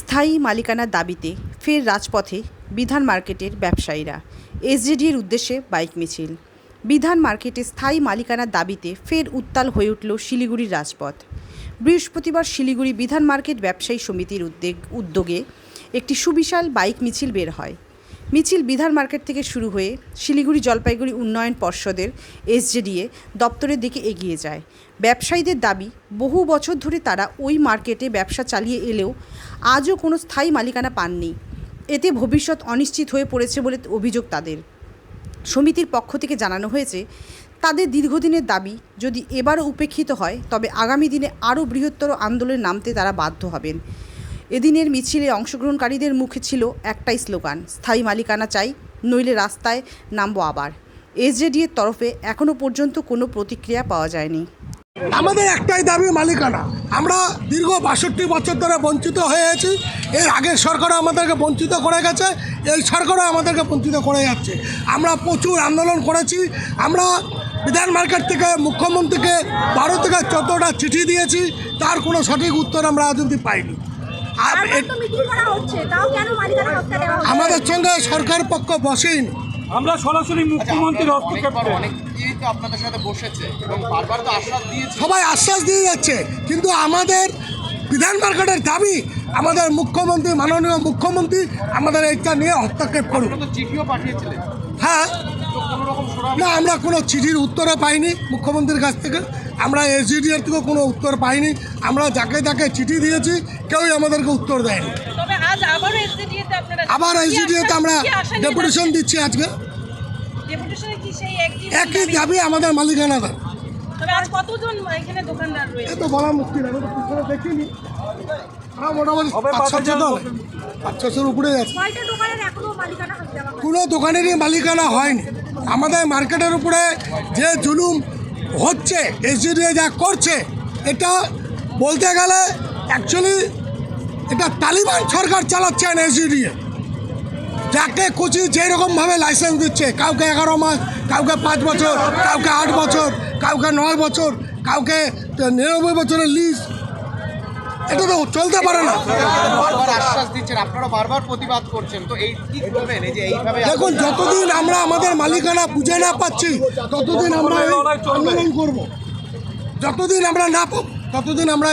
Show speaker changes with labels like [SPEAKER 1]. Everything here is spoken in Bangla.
[SPEAKER 1] স্থায়ী মালিকানার দাবিতে ফের রাজপথে বিধান মার্কেটের ব্যবসায়ীরা। এসজিডির উদ্দেশ্যে বাইক মিছিল। বিধান মার্কেটে স্থায়ী মালিকানার দাবিতে ফের উত্তাল হয়ে উঠল শিলিগুড়ির রাজপথ। বৃহস্পতিবার শিলিগুড়ি বিধান মার্কেট ব্যবসায়ী সমিতির উদ্যোগ উদ্যোগে একটি সুবিশাল বাইক মিছিল বের হয়। মিছিল বিধান মার্কেট থেকে শুরু হয়ে শিলিগুড়ি জলপাইগুড়ি উন্নয়ন পর্ষদের এসজেডিএ দপ্তরের দিকে এগিয়ে যায়। ব্যবসায়ীদের দাবি, বহু বছর ধরে তারা ওই মার্কেটে ব্যবসা চালিয়ে এলেও আজও কোনো স্থায়ী মালিকানা পাননি। এতে ভবিষ্যৎ অনিশ্চিত হয়ে পড়েছে বলে অভিযোগ তাদের। সমিতির পক্ষ থেকে জানানো হয়েছে, তাদের দীর্ঘদিনের দাবি, যদি এবারও উপেক্ষিত হয়, তবে আগামী দিনে আরও বৃহত্তর আন্দোলনে নামতে তারা বাধ্য হবেন। এদিনের মিছিলে অংশগ্রহণকারীদের মুখে ছিল একটাই স্লোগান, স্থায়ী মালিকানা চাই, নইলে রাস্তায় নামবো আবার। এসজেডিএর তরফে এখনও পর্যন্ত কোনো প্রতিক্রিয়া পাওয়া যায়নি।
[SPEAKER 2] আমাদের একটাই দাবি মালিকানা। আমরা দীর্ঘ বাষট্টি বছর ধরে বঞ্চিত হয়ে আছি। এর আগের সরকারও আমাদেরকে বঞ্চিত করে গেছে, এই সরকারও আমাদেরকে বঞ্চিত করে যাচ্ছে। আমরা প্রচুর আন্দোলন করেছি। আমরা বিধান মার্কেট থেকে, মুখ্যমন্ত্রীকে বারো থেকে চোদ্দোটা চিঠি দিয়েছি। তার কোনো সঠিক উত্তর আমরা আজ অব্দি পাইনি। আমাদের সঙ্গে সরকার পক্ষ বসেন।
[SPEAKER 3] আমরা সরাসরি মুখ্যমন্ত্রীর হস্তক্ষেপ
[SPEAKER 4] অনেকবার
[SPEAKER 3] চাই।
[SPEAKER 4] অনেকেই তো আপনাদের সাথে বসেছে এবং বারবার তো আশ্বাস দিয়েছে।
[SPEAKER 2] সবাই আশ্বাস দিয়ে যাচ্ছে কিন্তু আমাদের বিধান মার্কেটের দাবি আমাদের মুখ্যমন্ত্রী মাননীয় মুখ্যমন্ত্রী আমাদের এইটা নিয়ে হস্তক্ষেপ করুন।
[SPEAKER 4] চিঠিও পাঠিয়েছিলেন।
[SPEAKER 2] হ্যাঁ।
[SPEAKER 4] তো কোনো রকম সুরাহা
[SPEAKER 2] না আমরা কোনো চিঠির উত্তরও পাইনি মুখ্যমন্ত্রীর কাছ থেকে। আমরা এসডিডিআর থেকেও কোনো উত্তর পাইনি। আমরা যাকে যাকে চিঠি দিয়েছি কেউই আমাদেরকে উত্তর দেয়নি।
[SPEAKER 5] তবে আজ আবারও এসডিডিএতে আপনারা
[SPEAKER 2] আবার এসডিডিএতে আমরা ডেপুটেশন দিচ্ছি আজকে।
[SPEAKER 5] যাচ্ছেন? ডেপুটেশনে কি সেই একই
[SPEAKER 2] একই
[SPEAKER 5] দাবি?
[SPEAKER 2] দাবি আমাদের মালিকানা দেয়
[SPEAKER 5] তবে আজ কতজন এখানে দোকানদার রয়েছে?
[SPEAKER 2] এত বলা মুশকিল আমি তো পিছনে দেখিনি। মোটামুটি পাঁচ তো ছশোর উপরে। আছে। কোনো দোকানেরই মালিকানা হয়নি। আমাদের মার্কেটের উপরে যে জুলুম হচ্ছে এসডিএ যা করছে এটা বলতে গেলে অ্যাকচুয়ালি এটা তালিবান সরকার চালাচ্ছেন এসডিএ যাকে খুশি যেরকমভাবে লাইসেন্স দিচ্ছে কাউকে এগারো মাস কাউকে পাঁচ বছর কাউকে আট বছর কাউকে নয় বছর কাউকে নিরানব্বই বছরের লিজ এটা তো চলতে পারে না।
[SPEAKER 4] বারবার আশ্বাস দিচ্ছেন আপনারা বারবার প্রতিবাদ করছেন তো এই কি করবেন? এই যে এইভাবে
[SPEAKER 2] দেখুন যতদিন আমরা আমাদের মালিকানা বুঝে না পাচ্ছি ততদিন আমরা এই আন্দোলন করব। যতদিন আমরা না পাবো ততদিন আমরা